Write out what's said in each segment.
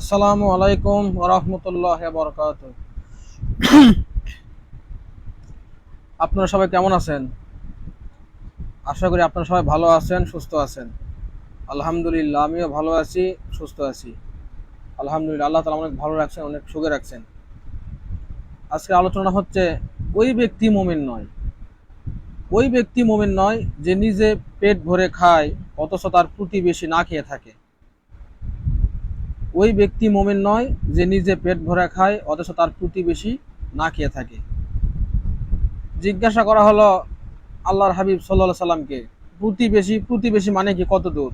আসসালামু আলাইকুম রহমতুল্লাহ বরকাত আপনারা সবাই কেমন আছেন? আশা করি আপনারা সবাই ভালো আছেন, সুস্থ আছেন। আলহামদুলিল্লাহ, আমিও ভালো আছি, সুস্থ আছি। আলহামদুলিল্লাহ, আল্লাহ তালা অনেক ভালো রাখছেন, অনেক সুখে রাখছেন। আজকে আলোচনা হচ্ছে, ওই ব্যক্তি মোমিন নয়। ওই ব্যক্তি মোমিন নয় যে নিজে পেট ভরে খায়, অথচ তার প্রতিবেশী না খেয়ে থাকে। ওই ব্যক্তি মোমেন নয় যে নিজে পেট ভরা খায়, অথচ তার প্রতিবেশী না খেয়ে থাকে। জিজ্ঞাসা করা হলো আল্লাহর হাবিব সাল্লাহ সাল্লামকে, প্রতিবেশী প্রতিবেশী মানে কি, কত দূর?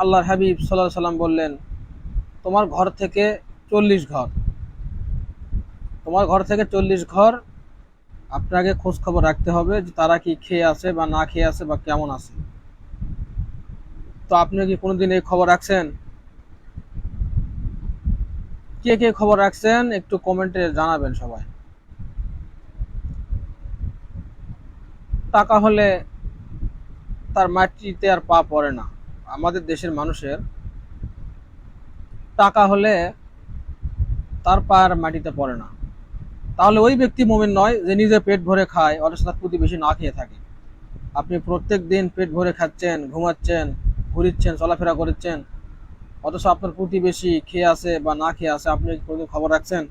আল্লাহর হাবিব সাল্লাহ সাল্লাম বললেন, তোমার ঘর থেকে চল্লিশ ঘর। তোমার ঘর থেকে চল্লিশ ঘর, আপনাকে খোঁজ খবর রাখতে হবে যে তারা কি খেয়ে আছে বা না খেয়ে আছে বা কেমন আছে। তো আপনি কি কোনোদিন এই খবর রাখছেন? কে কে খবর রাখছেন, একটু কমেন্টে জানাবেন সবাই। টাকা হলে তার মাটিতে আর পা পড়ে না। আমাদের দেশের মানুষের টাকা হলে তার পা আর মাটিতে পড়ে না। তাহলে ওই ব্যক্তি মোমেন নয় যে নিজে পেট ভরে খায়, অথচ তার প্রতিবেশী না খেয়ে থাকে। আপনি প্রত্যেক দিন পেট ভরে খাচ্ছেন, ঘুমাচ্ছেন, ঘুরিচ্ছেন, চলাফেরা করছেন অথচ আপনার প্রতিবেশী খেয়ে আছে বা না খেয়ে আছে, আপনি কোনোদিন খবর রাখছেন,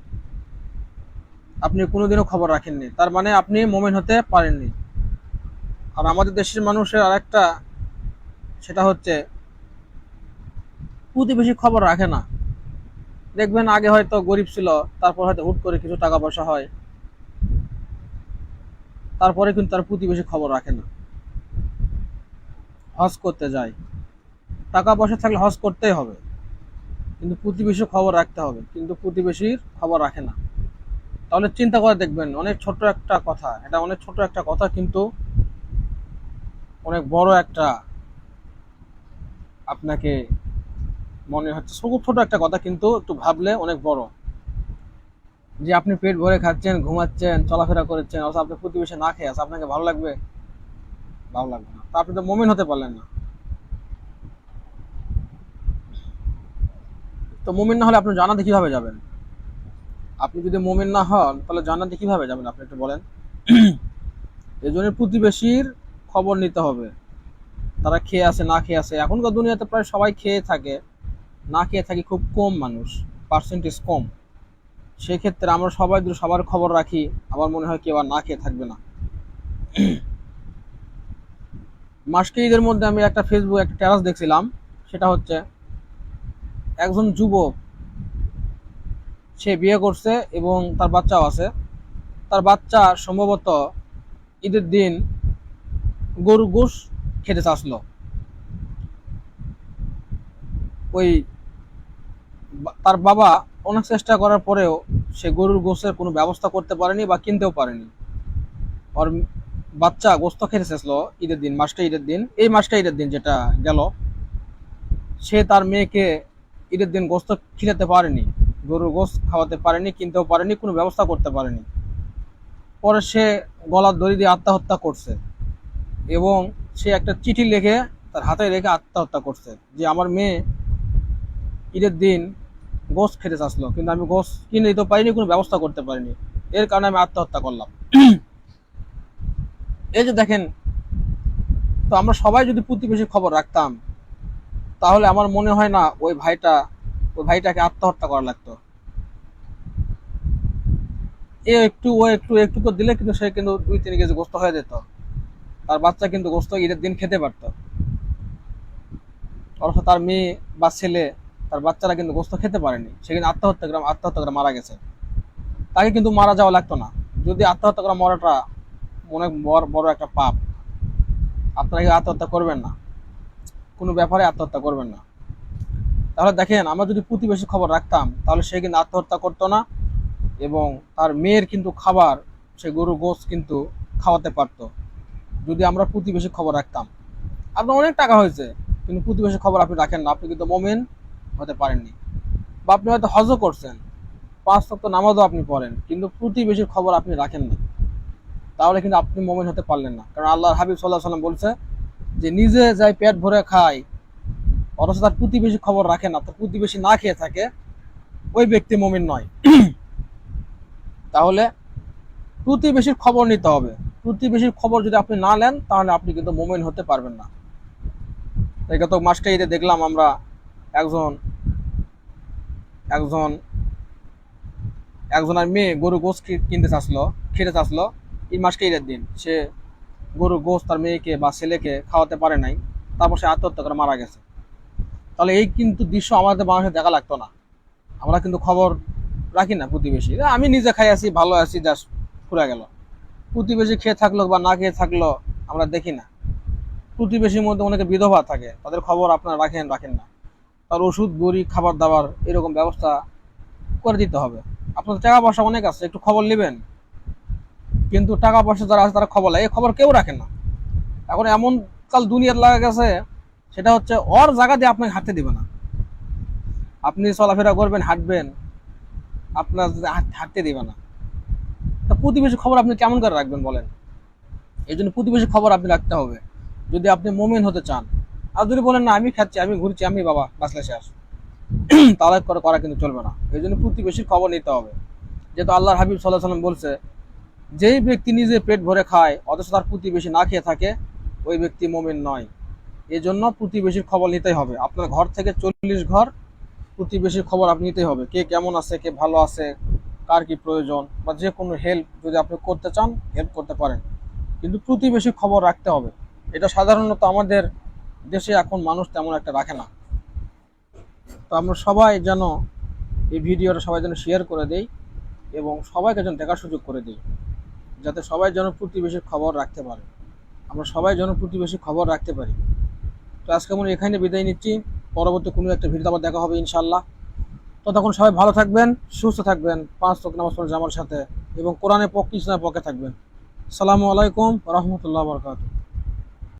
আপনি কোনোদিনও খবর রাখেননি। তার মানে আপনি মোমেন হতে পারেননি। আর আমাদের দেশের মানুষের আরেকটা, সেটা হচ্ছে, প্রতিবেশী খবর রাখে না। দেখবেন আগে হয়তো গরিব ছিল, তারপর হয়তো হুট করে কিছু টাকা পয়সা হয়। তারপরে কিন্তু তার প্রতিবেশী খবর রাখে না। হজ করতে যায়। টাকা পয়সা থাকলে হজ করতেই হবে। কিন্তু প্রতিবেশীর খবর রাখতে হবে, কিন্তু প্রতিবেশীর খবর রাখে না। তাহলে চিন্তা করে দেখবেন, অনেক ছোট একটা কথা, এটা অনেক ছোট একটা কথা, কিন্তু অনেক বড় একটা আপনাকে মনে হচ্ছে খুব ছোট একটা কথা, কিন্তু একটু ভাবলে অনেক বড়। যে আপনি পেট ভরে খাচ্ছেন, ঘুমাচ্ছেন, চলাফেরা করছেন, অথচ আপনি প্রতিবেশী না খেয়ে আছে আপনাকে ভালো লাগবে? ভালো লাগবে না। তা আপনি তো মমিন হতে পারলেন না। তো মুমিন না হলে আপনি জানাতে কীভাবে যাবেন? আপনি যদি মুমিন না হন, তাহলে জানাতে কীভাবে যাবেন আপনি একটু বলেন? এই জন্য প্রতিবেশীর খবর নিতে হবে। তারা খেয়ে আছে, না খেয়ে আছে। এখনকার দুনিয়াতে প্রায় সবাই খেয়ে থাকে। না খেয়ে থাকে খুব কম মানুষ পার্সেন্টেজ কম। সেক্ষেত্রে আমরা সবাই যদি সবার খবর রাখি। আমার মনে হয় কেউ আর না খেয়ে থাকবে না। মাসকে ঈদের মধ্যে আমি একটা ফেসবুক একটা টেরাস দেখছিলাম। সেটা হচ্ছে একজন যুবক, সে বিয়ে করছে এবং তার বাচ্চাও আছে। তার বাচ্চা সম্ভবত ঈদের দিন গরু গোশ খেতে চাচ্ছিল। ওই তার বাবা অনেক চেষ্টা করার পরেও সে গরুর গোশের কোনো ব্যবস্থা করতে পারেনি বা কিনতেও পারেনি। ওর বাচ্চা গোস্ত খেতে চাইছিল ঈদের দিন, মাসটা ঈদের দিন। এই মাসটা ঈদের দিন যেটা গেল, সে তার মেয়েকে ঈদের দিন গোস্ত খিলাতে পারেনি, গরুর গোস্ত খাওয়াতে পারেনি, কিনতেও পারেনি, কোনো ব্যবস্থা করতে পারেনি। পরে সে গলার দড়ি দিয়ে আত্মহত্যা করছে এবং সে একটা চিঠি লিখে তার হাতে রেখে আত্মহত্যা করছে যে আমার মেয়ে ঈদের দিন গোস্ত খেতে চাচ্ছিল, কিন্তু আমি গোস্ত কিনে দিতে পারিনি, কোনো ব্যবস্থা করতে পারিনি। এর কারণে আমি আত্মহত্যা করলাম। এই যে দেখেন, তো আমরা সবাই যদি প্রতিবেশী খবর রাখতাম তাহলে আমার মনে হয় না ওই ভাইটা, ওই ভাইটাকে আত্মহত্যা করা লাগতো। এ একটু, ও একটু একটু করে দিলে কিন্তু সে কিন্তু দুই তিন কেজি গোস্ত হয়ে যেত। তার বাচ্চা কিন্তু গোস্ত ঈদের দিন খেতে পারত। অবশ্য তার মেয়ে বা ছেলে, তার বাচ্চারা কিন্তু গোস্ত খেতে পারেনি। সে কিন্তু আত্মহত্যা করে আত্মহত্যা করে মারা গেছে। তাকে কিন্তু মারা যাওয়া লাগতো না। যদি আত্মহত্যা করা মরাটা অনেক বড় বড় একটা পাপ। আপনারা কি আত্মহত্যা করবেন না। কোনো ব্যাপারে আত্মহত্যা করবেন না। তাহলে দেখেন, আমরা যদি প্রতিবেশী খবর রাখতাম, তাহলে সে কিন্তু আত্মহত্যা করতো না এবং তার মেয়ের কিন্তু খাবার, সে গরু গোস কিন্তু খাওয়াতে পারতো, যদি আমরা প্রতিবেশী খবর রাখতাম। আপনার অনেক টাকা হয়েছে, কিন্তু প্রতিবেশী খবর আপনি রাখেন না, আপনি কিন্তু মোমেন হতে পারেননি বা আপনি হয়তো হজও করছেন, পাঁচ সপ্তাহ নামাজও আপনি পড়েন, কিন্তু প্রতিবেশীর খবর আপনি রাখেন না। তাহলে কিন্তু আপনি মোমেন হতে পারলেন না। কারণ আল্লাহ হাবিব সাল্লাহ সাল্লাম বলছে যে নিজে যাই পেট ভরে খায় অথচ তার প্রতিবেশী খবর রাখে না, তার প্রতিবেশী না খেয়ে থাকে, ওই ব্যক্তি মমিন নয়। তাহলে প্রতিবেশীর খবর নিতে হবে। প্রতিবেশীর খবর যদি আপনি না নেন, তাহলে আপনি কিন্তু মোমেন হতে পারবেন না। তাই গত মাসটা ঈদে দেখলাম আমরা একজন একজন, একজনের মেয়ে গরু গোস কিনতে চাচ্ছিল, খেতে চাচ্ছিল। এই মাসকে ঈদের দিন। সে গরু গোস তার মেয়েকে বা ছেলেকে খাওয়াতে পারে নাই, তারপর সে আত্মহত্যা করে মারা গেছে। তাহলে এই কিন্তু দৃশ্য আমাদের বাংলাদেশে দেখা লাগতো না। আমরা কিন্তু খবর রাখি না প্রতিবেশী। আমি নিজে খাই আছি, ভালো আছি জাস্ট পুরা গেল। প্রতিবেশী খেয়ে থাকল বা না খেয়ে থাকল আমরা দেখি না। প্রতিবেশীর মধ্যে অনেকে বিধবা থাকে, তাদের খবর আপনারা রাখেন রাখেন না। তার ওষুধ, বড়ি, খাবার দাবার এরকম ব্যবস্থা করে দিতে হবে। আপনার টাকা পয়সা অনেক আছে, একটু খবর নেবেন। কিন্তু টাকা পয়সা যারা আছে তারা খবর লাগে এই খবর কেউ রাখে না। এখন এমন কাল দুনিয়ার লাগা গেছে, সেটা হচ্ছে ওর জায়গা দিয়ে আপনাকে হাঁটতে দিবে না। আপনি চলাফেরা করবেন, হাঁটবেন, আপনার হাঁটতে দিবে না। তা প্রতিবেশী খবর আপনি কেমন করে রাখবেন বলেন? এই জন্য প্রতিবেশী খবর আপনি রাখতে হবে। যদি আপনি মোমেন হতে চান। আর যদি বলেন, না, আমি খাচ্ছি, আমি ঘুরছি, আমি বাবা বাঁচলে শেষ তাহলে করে করা কিন্তু চলবে না। এই জন্য প্রতিবেশীর খবর নিতে হবে। যেহেতু আল্লাহর হাবিব সাল্লাহ সাল্লাম বলছে যেই ব্যক্তি নিজে পেট ভরে খায়, অথচ তার প্রতিবেশী না খেয়ে থাকে, ওই ব্যক্তি মোমেন নয়। এই জন্য প্রতিবেশীর খবর নিতেই হবে। আপনার ঘর থেকে চল্লিশ ঘর প্রতিবেশীর খবর আপনি নিতেই হবে। কে কেমন আছে, কে ভালো আছে, কার কি প্রয়োজন, বা যে কোনো হেল্প যদি আপনি করতে চান হেল্প করতে পারেন। কিন্তু প্রতিবেশীর খবর রাখতে হবে। এটা সাধারণত আমাদের দেশে এখন মানুষ তেমন একটা রাখে না। তো আমরা সবাই যেন এই ভিডিওটা সবাই যেন শেয়ার করে দেই এবং সবাইকে যেন দেখার সুযোগ করে দিই। যাতে সবাই যেন প্রতিবেশীর খবর রাখতে পারে। আমরা সবাই যেন প্রতিবেশীর খবর রাখতে পারি। তো আজকে আমরা এখানে বিদায় নিচ্ছি। পরবর্তী কোনো একটা ভিডিও আবার দেখা হবে ইনশাল্লাহ ততক্ষণ সবাই ভালো থাকবেন, সুস্থ থাকবেন, পাঁচ তক নামাজ জামার সাথে এবং কোরআনে পক্ষে পক্ষে থাকবেন। সালামু আলাইকুম রহমতুল্লাহ বরকাত